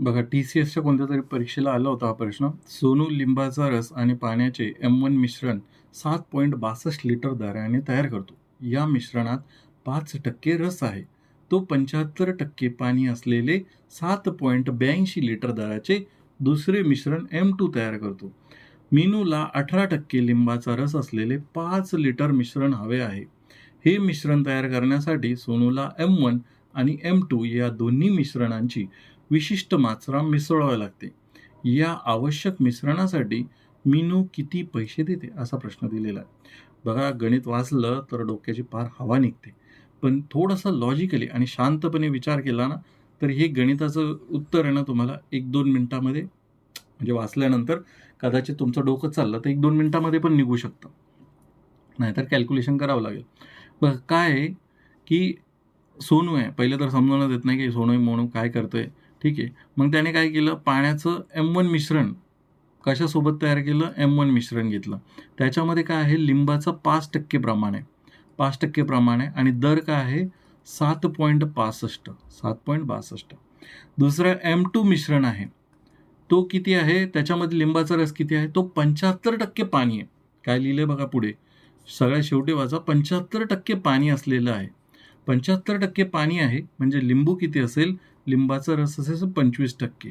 बघा T C एसच्या कोणत्या तरी परीक्षेला आला होता हा प्रश्न. सोनू लिंबाचा रस आणि पाण्याचे एम वन मिश्रण सात पॉईंट बासष्ट लिटर दराने तयार करतो. या मिश्रणात पाच टक्के रस आहे. तो पंच्याहत्तर टक्के पाणी असलेले सात पॉईंट ब्याऐंशी लिटर दराचे दुसरे मिश्रण एम टू तयार करतो. मीनूला अठरा टक्के लिंबाचा रस असलेले पाच लिटर मिश्रण हवे आहे. हे मिश्रण तयार करण्यासाठी सोनूला एम वन आणि एम टू या दोन्ही मिश्रणांची विशिष्ट मात्रा मिसळावी लागते. या आवश्यक मिश्रणासाठी मीनू किती पैसे देते असा प्रश्न दिलेला. आहे बघा गणित वाचलं तर डोक्याची फार हवा निघते. पण थोडंसं लॉजिकली आणि शांतपणे विचार केला ना तर हे गणिताचं उत्तर आहे ना तुम्हाला एक दोन मिनटामध्ये म्हणजे वाचल्यानंतर कदाचित तुमचं डोकं चाललं तर एक दोन मिनटामध्ये पण निघू शकतं. नाहीतर कॅल्क्युलेशन करावं लागेल. बघ काय आहे की सोनू आहे. पहिले तर समजवण्यात येत नाही की सोनू मोनू काय करतोय. ठीक आहे. मग त्याने काय केलं? पाण्याचं एम वन मिश्रण कशासोबत तयार केलं? एम वन मिश्रण घेतलं. त्याच्यामध्ये काय आहे? लिंबाचं पाच टक्के प्रमाण आहे. पाच टक्के प्रमाण आहे. आणि दर काय आहे? सात पॉईंट पासष्ट. सात पॉईंट बासष्ट. दुसरं एम टू मिश्रण आहे. तो किती आहे? त्याच्यामध्ये लिंबाचा रस किती आहे? तो पंच्याहत्तर टक्के पाणी आहे. काय लिहिलं बघा पुढे. सगळ्या शेवटी वाचा. पंच्याहत्तर टक्के पाणी असलेलं आहे. पंच्याहत्तर टक्के पाणी आहे. म्हणजे लिंबू किती असेल? लिंबाचा रस असेल पंचवीस टक्के.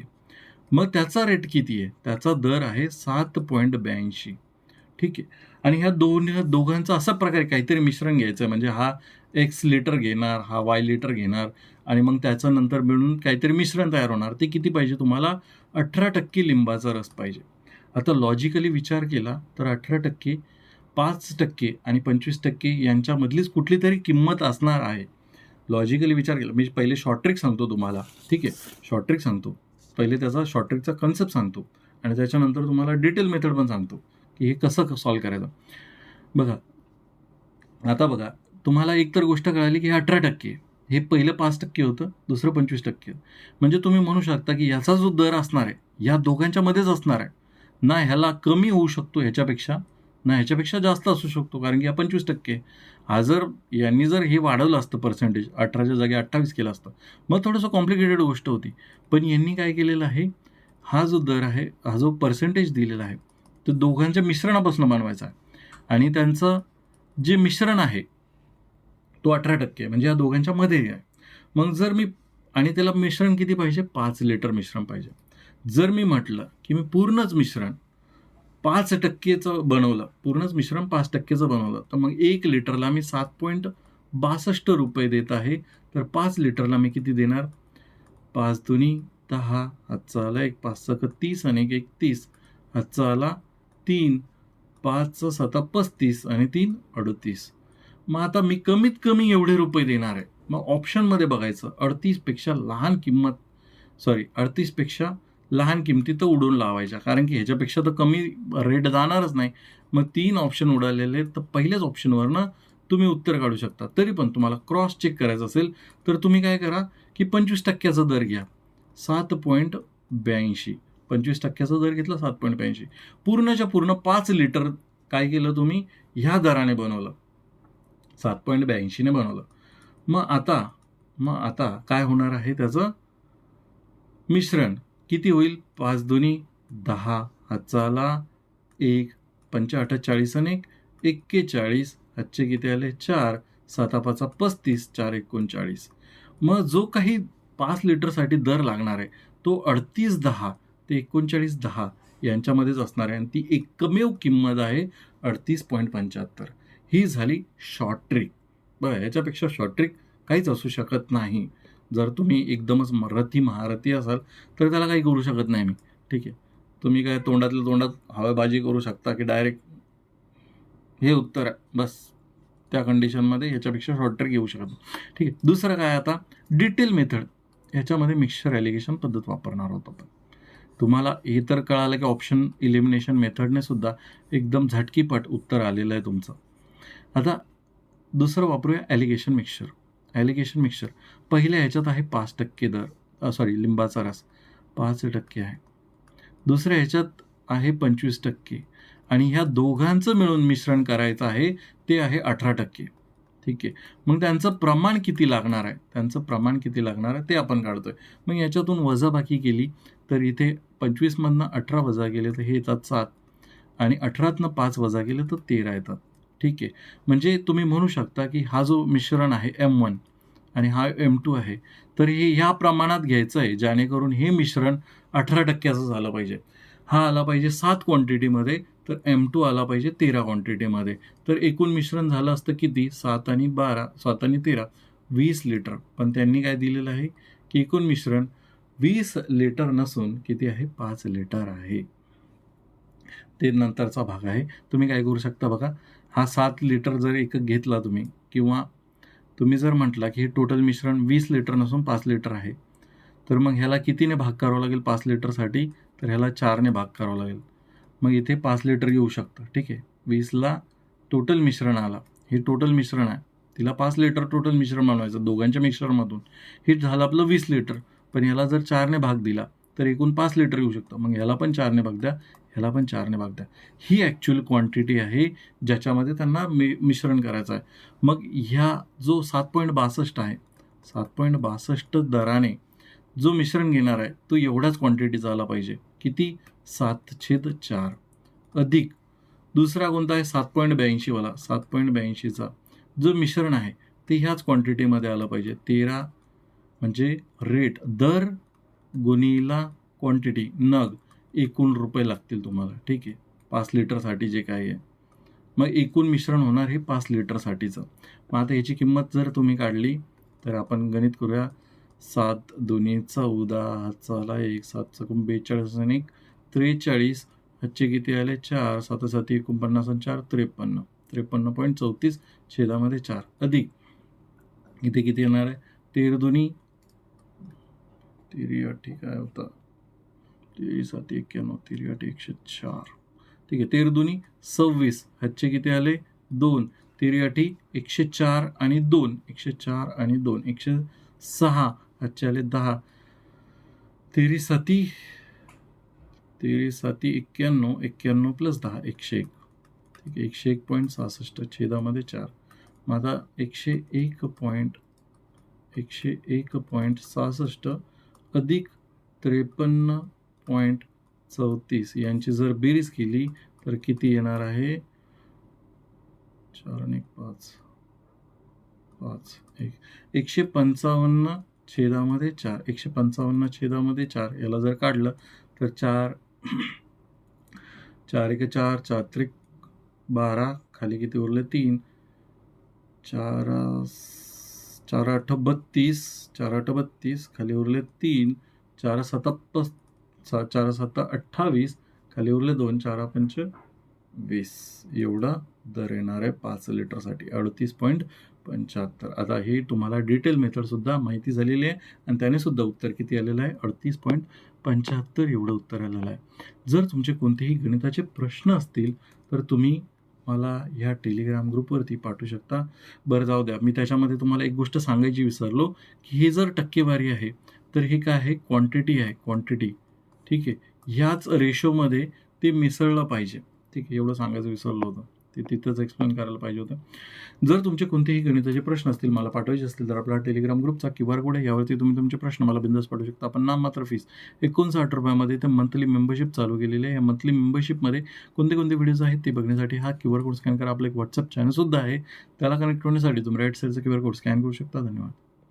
मग त्याचा रेट किती आहे? त्याचा दर आहे सात पॉईंट ब्याऐंशी. ठीक आहे? आणि ह्या दोन दोघांचा असा प्रकारे काहीतरी मिश्रण घ्यायचं आहे. म्हणजे हा एक्स लिटर घेणार हा वाय लिटर घेणार आणि मग त्याचं नंतर मिळून काहीतरी मिश्रण तयार होणार. ते किती पाहिजे? तुम्हाला अठरा टक्के लिंबाचा रस पाहिजे. आता लॉजिकली विचार केला तर अठरा टक्के पाच टक्के आणि पंचवीस टक्के यांच्यामधलीच कुठली तरी किंमत असणार आहे. लॉजिकली विचार केला. मी पहिले शॉर्ट ट्रिक सांगतो तुम्हाला. ठीक आहे? शॉर्ट ट्रिक सांगतो. पहिले त्याचा शॉर्ट ट्रिकचा कन्सेप्ट सांगतो. आणि त्याच्यानंतर तुम्हाला डिटेल मेथड पण सांगतो. की हे कसं सॉल्व करायचं. बघा. आता बघा. तुम्हाला एकतर गोष्ट कळाली की हे अठरा टक्के हे पहिलं पाच टक्के होतं दुसरं पंचवीस टक्के. म्हणजे तुम्ही म्हणू शकता की याचा जो दर असणार आहे या दोघांच्या मध्येच असणार आहे. ना ह्याला कमी होऊ शकतो ह्याच्यापेक्षा ना ह्याच्यापेक्षा जास्त असू शकतो. कारण की या पंचवीस टक्के हा जर यांनी जर हे वाढवलं असतं पर्सेंटेज अठराच्या जागी अठ्ठावीस केलं असतं मग थोडंसं कॉम्प्लिकेटेड गोष्ट होती. पण यांनी काय केलेलं आहे? हा जो दर आहे हा जो पर्सेंटेज दिलेला आहे तो दोघांच्या मिश्रणापासून बनवायचा आहे. आणि त्यांचं जे मिश्रण आहे तो अठरा टक्के म्हणजे या दोघांच्या मध्ये आहे. मग जर मी आणि त्याला मिश्रण किती पाहिजे? पाच लिटर मिश्रण पाहिजे. जर मी म्हटलं की मी पूर्णच मिश्रण पाच टक्केचं बनवलं पूर्णच मिश्रण पाच टक्केचं बनवलं. तर मग एक लिटरला मी सात पॉईंट बासष्ट रुपये देत आहे. तर पाच लिटरला मी किती देणार? पाच दोन्ही दहा हातचा आला एक पाच सक तीस आणि एक एक तीस. हातचा आला तीन पाच सता पस्तीस आणि तीन अडतीस. मग आता मी कमीत कमी एवढे रुपये देणार आहे. मग ऑप्शनमध्ये बघायचं. अडतीसपेक्षा लहान किंमत सॉरी अडतीसपेक्षा लहान किमती तर उडून लावायच्या. कारण की ह्याच्यापेक्षा तर कमी रेट जाणारच नाही. मग तीन ऑप्शन उडालेले तर पहिल्याच ऑप्शनवरनं तुम्ही उत्तर काढू शकता. तरी पण तुम्हाला क्रॉस चेक करायचं असेल तर तुम्ही काय करा की पंचवीस टक्क्याचा दर घ्या. सात पॉईंट ब्याऐंशी. पंचवीस टक्क्याचा दर घेतला सात पॉईंट ब्याऐंशी. पूर्णच्या पूर्ण पाच लिटर काय केलं तुम्ही? ह्या दराने बनवलं. सात पॉईंट ब्याऐंशीने बनवलं. मग आता मग आता काय होणार आहे त्याचं? मिश्रण. किती होईल? पाच दोन्ही दहा हातचा एक पंचा अठ्ठेचाळीस आणि एक एक्केचाळीस. हातचे किती आले चार सातापाचा पस्तीस चार एकोणचाळीस. मग जो काही पाच लिटरसाठी दर लागणार आहे तो अडतीस दहा ते एकोणचाळीस दहा यांच्यामध्येच असणार आहे आणि ती एकमेव किंमत आहे अडतीस पॉईंट पंच्याहत्तर. ही झाली शॉर्ट ट्रिक बरं याच्यापेक्षा शॉर्ट ट्रिक काहीच असू शकत नाही. जर तुम्ही एकदमच मराठी महारथी असाल तर त्याला काही करू शकत नाही मी. ठीक आहे. तुम्ही काय तोंडातल्या तोंडात हवाबाजी करू शकता की डायरेक्ट हे उत्तर आहे. बस. त्या कंडिशनमध्ये ह्याच्यापेक्षा शॉर्टर घेऊ येऊ शकत नाही. ठीक आहे. दुसरं काय आता? डिटेल मेथड ह्याच्यामध्ये मिक्सचर ॲलिगेशन पद्धत वापरणार होतो आपण. तुम्हाला हे तर कळालं की ऑप्शन इलिमिनेशन मेथडने सुद्धा एकदम झटकीपट उत्तर आलेलं आहे तुमचं. आता दुसरं वापरूया ॲलिगेशन मिक्सचर ॲलिगेशन मिक्सचर पहिल्या ह्याच्यात आहे पाच टक्के दर. सॉरी लिंबाचा रस. पाच टक्के आहे. दुसऱ्या ह्याच्यात आहे पंचवीस टक्के. आणि ह्या दोघांचं मिळून मिश्रण करायचं आहे ते आहे अठरा टक्के. ठीक आहे? मग त्यांचं प्रमाण किती लागणार आहे? त्यांचं प्रमाण किती लागणार आहे ते आपण काढतोय. मग याच्यातून वजाबाकी केली तर इथे पंचवीसमधनं अठरा वजा गेले तर हे येतात सात. आणि अठरातनं पाच वजा गेले तर तेरा येतात. ठीक आहे. म्हणजे तुम्ही म्हणू शकता की हा जो मिश्रण आहे एम वन आणि हा एम टू आहे तर हे ह्या प्रमाणात घ्यायचं आहे जेणेकरून हे मिश्रण अठरा टक्क्याचं झालं पाहिजे. हा आला पाहिजे सात क्वांटिटीमध्ये तर एम टू आला पाहिजे तेरा क्वांटिटीमध्ये तर एकूण मिश्रण झालं असतं किती? सात आणि बारा सात आणि तेरा वीस लिटर पण त्यांनी काय दिलेलं आहे? की एकूण मिश्रण वीस लिटर नसून किती आहे? पाच लिटर आहे. ते नंतरचा भाग आहे. तुम्ही काय करू शकता बघा? हा सात लिटर जर एक घेतला तुम्ही किंवा तुम्ही जर म्हटला की हे टोटल मिश्रण वीस लिटर नसून पाच लिटर आहे तर मग ह्याला कितीने भाग करावा लागेल पाच लिटरसाठी तर ह्याला चारने भाग करावा लागेल. मग इथे पाच लिटर येऊ शकतं ठीक आहे? वीसला टोटल मिश्रण आला. हे टोटल मिश्रण आहे. तिला पाच लिटर टोटल मिश्रण बनवायचं दोघांच्या मिश्रणामधून. हे झालं आपलं वीस लिटर पण ह्याला जर चारने भाग दिला तर एकूण पाच लिटर येऊ शकतं. मग ह्याला पण चारने भाग द्या. ह्याला पण चारने भाग द्या. ही ॲक्च्युअल क्वांटिटी आहे ज्याच्यामध्ये त्यांना मि मिश्रण करायचं आहे. मग ह्या जो सात पॉईंट बासष्ट आहे सात पॉईंट बासष्ट दराने जो मिश्रण घेणार आहे तो एवढ्याच क्वांटिटीचा आला पाहिजे. किती? सात छेद चार. अधिक. दुसरा कोणता आहे? सात पॉईंट ब्याऐंशीवाला सात पॉईंट ब्याऐंशीचा जो मिश्रण आहे ते ह्याच क्वांटिटीमध्ये आलं पाहिजे. तेरा म्हणजे रेट दर गुणीला क्वांटिटी नग. एकूण रुपये लागतील तुम्हाला. ठीक आहे? पाच लिटरसाठी जे काही आहे. मग एकूण मिश्रण होणार हे पाच लिटरसाठीचं. मग आता ह्याची किंमत जर तुम्ही काढली तर आपण गणित करूया. सात दोन्ही चौदा हातचा एक सात चकून बेचाळीस आणि एक. त्रेचाळीस हातचे किती आले? चार. सात सात एकोणपन्नास आणि चार त्रेपन्न. त्रेपन्न पॉईंट चौतीस छेदामध्ये चार. अधिक. इथे किती येणार आहे? तेर दोन्ही. तेरी ठीक काय होता. तेरी सात एक्क्याण्णव तेरी आठ एकशे चार. ठीक आहे तेर दोन्ही सव्वीस. हातचे किती आले? दोन. तेरी अठी एकशे चार आणि दोन. एकशे चार आणि दोन. एकशे सहा. हातचे आले दहा. तेरी साती तेरी साती एक्क्याण्णव एक्क्याण्णव प्लस दहा एकशे एक. ठीक आहे एकशे एक पॉईंट सहासष्ट छेदामध्ये चार. माझा एकशे एक पॉईंट एकशे एक पॉईंट सहासष्ट अधिक त्रेपन्न पॉईंट चौतीस. यांची जर बेरीज केली तर किती येणार आहे? चार आणि एक पाच. पाच. एक. एकशे पंचावन्न छेदामध्ये चार. एकशे पंचावन्न छेदामध्ये चार. याला जर काढलं तर चार चार एक चार चार त्रिक बारा खाली किती उरले? तीन. चार चार आठ बत्तीस चार आठ बत्तीस खाली उरले तीन. चार सात चार सात अठ्ठावीस. खाली उरले दोन चार पंच वीस. एवढा दर येणार आहे पाच लिटरसाठी. अडतीस पॉईंट पंच्याहत्तर. आता हे तुम्हाला डिटेल मेथडसुद्धा माहिती झालेली आहे. आणि त्याने सुद्धा उत्तर किती आलेलं आहे? अडतीस पॉईंट पंच्याहत्तर एवढं उत्तर आलेलं आहे. जर तुमचे कोणतेही गणिताचे प्रश्न असतील तर तुम्ही मला ह्या टेलिग्राम ग्रुपवरती पाठवू शकता. बरं जाऊ द्या. मी त्याच्यामध्ये तुम्हाला एक गोष्ट सांगायची विसरलो की हे जर टक्केवारी आहे तर हे काय आहे? क्वांटिटी आहे. क्वांटिटी. ठीक आहे. ह्याच रेशोमध्ये ते मिसळलं पाहिजे. ठीक आहे एवढं सांगायचं विसरलं होतं. ते तिथंच एक्सप्लेन करायला पाहिजे होतं. जर तुमचे कोणतेही गणिताचे प्रश्न असतील मला पाठवायचे असतील तर आपला टेलिग्राम ग्रुपचा क्यू आर कोड आहे. यावरती तुम्ही तुमचे प्रश्न मला बिंदास पाठवू शकता. आपण नाम मात्र फीस एकोणसाठ रुपयामध्ये ते मंथली मेंबरशिप चालू केलेली आहे. या मंथली मेंबरशिपमध्ये कोणते कोणते व्हिडिओज आहेत ते बघण्यासाठी हा क्यू आर कोड स्कॅन करा. आपलं एक व्हॉट्सअप चॅनलसुद्धा आहे. त्याला कनेक्ट होण्यासाठी तुम्ही राईट साईडचा क्यू आर कोड स्कॅन करू शकता. धन्यवाद.